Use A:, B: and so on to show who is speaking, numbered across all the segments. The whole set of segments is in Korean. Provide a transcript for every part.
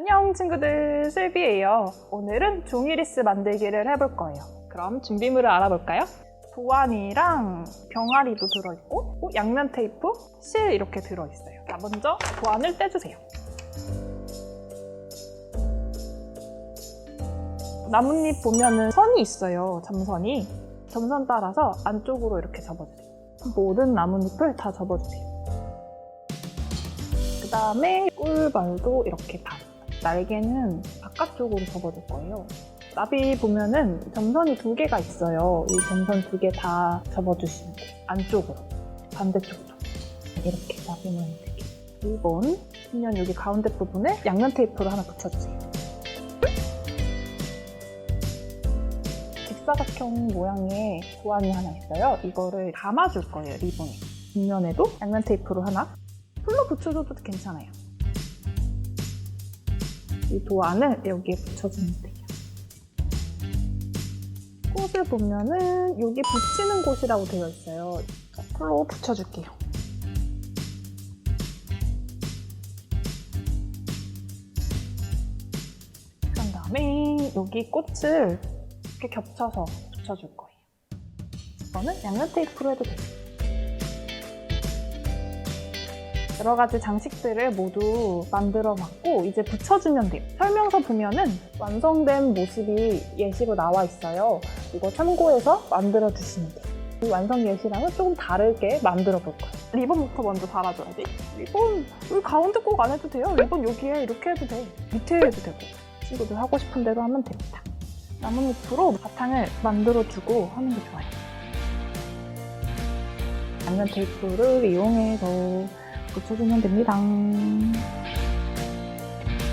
A: 안녕 친구들 슬비예요. 오늘은 종이리스 만들기를 해볼 거예요. 그럼 준비물을 알아볼까요? 도안이랑 병아리도 들어있고 어, 양면 테이프, 실 이렇게 들어있어요. 자 먼저 도안을 떼주세요. 나뭇잎 보면은 선이 있어요. 점선이. 점선 따라서 안쪽으로 이렇게 접어주세요. 모든 나뭇잎을 다 접어주세요. 그 다음에 꿀벌도 이렇게 다. 날개는 바깥쪽으로 접어줄 거예요. 나비 보면은 점선이 두 개가 있어요. 이 점선 두 개 다 접어주시면 돼요. 안쪽으로. 반대쪽도. 이렇게 나비 모양 되게. 2번. 그러면 여기 가운데 부분에 양면 테이프를 하나 붙여주세요. 직사각형 모양의 도안이 하나 있어요. 이거를 감아줄 거예요, 리본에. 뒷면에도 양면 테이프로 하나. 풀로 붙여줘도 괜찮아요. 이 도안을 여기에 붙여주면 돼요. 꽃을 보면은 여기 붙이는 곳이라고 되어 있어요. 자, 풀로 붙여줄게요. 그런 다음에 여기 꽃을 이렇게 겹쳐서 붙여줄 거예요. 이거는 양면 테이프로 해도 돼요. 여러 가지 장식들을 모두 만들어 봤고 이제 붙여주면 돼요. 설명서 보면은 완성된 모습이 예시로 나와 있어요. 이거 참고해서 만들어 주시면 돼요. 이 완성 예시랑은 조금 다르게 만들어 볼 거예요. 리본부터 먼저 달아줘야지. 리본 여기 가운데 꼭 안 해도 돼요. 리본 여기에 이렇게 해도 돼. 밑에 해도 되고 친구들 하고 싶은 대로 하면 됩니다. 나뭇잎으로 바탕을 만들어주고 하는 게 좋아요. 양면 테이프를 이용해서 붙여주면 됩니다.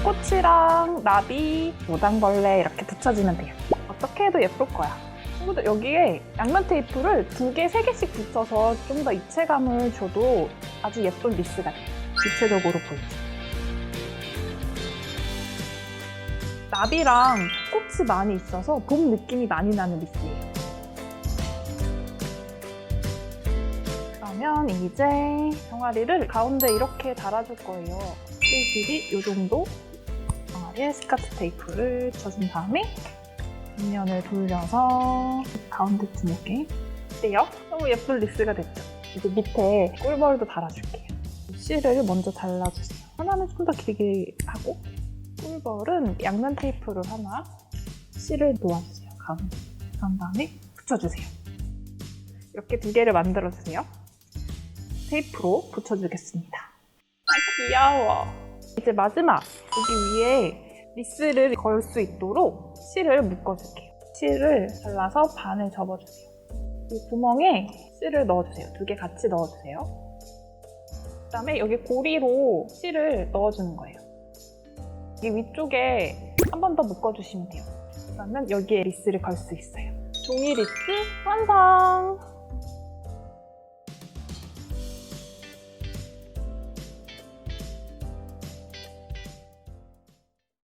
A: 꽃이랑 나비, 무당벌레 이렇게 붙여주면 돼요. 어떻게 해도 예쁠 거야. 친구들 여기에 양면 테이프를 두 개, 세 개씩 붙여서 좀 더 입체감을 줘도 아주 예쁜 리스가 돼요. 입체적으로 보이죠. 나비랑 꽃이 많이 있어서 봄 느낌이 많이 나는 리스예요. 그러면 이제 병아리를 가운데 이렇게 달아줄 거예요. 뜰길이 이 정도 병아리에 스카트 테이프를 쳐준 다음에 뒷면을 돌려서 가운데쯤 이렇게 어때요? 너무 예쁜 리스가 됐죠? 이제 밑에 꿀벌도 달아줄게요. 실을 먼저 잘라주세요. 하나는 좀 더 길게 하고 꿀벌은 양면 테이프를 하나 실을 놓아주세요. 가운데. 그런 다음에 붙여주세요. 이렇게 두 개를 만들어주세요. 테이프로 붙여주겠습니다. 아, 귀여워. 이제 마지막 여기 위에 리스를 걸 수 있도록 실을 묶어줄게요. 실을 잘라서 반을 접어주세요. 이 구멍에 실을 넣어주세요. 두 개 같이 넣어주세요. 그 다음에 여기 고리로 실을 넣어주는 거예요. 이 위쪽에 한 번 더 묶어주시면 돼요. 그러면 여기에 리스를 걸 수 있어요. 종이 리스 완성!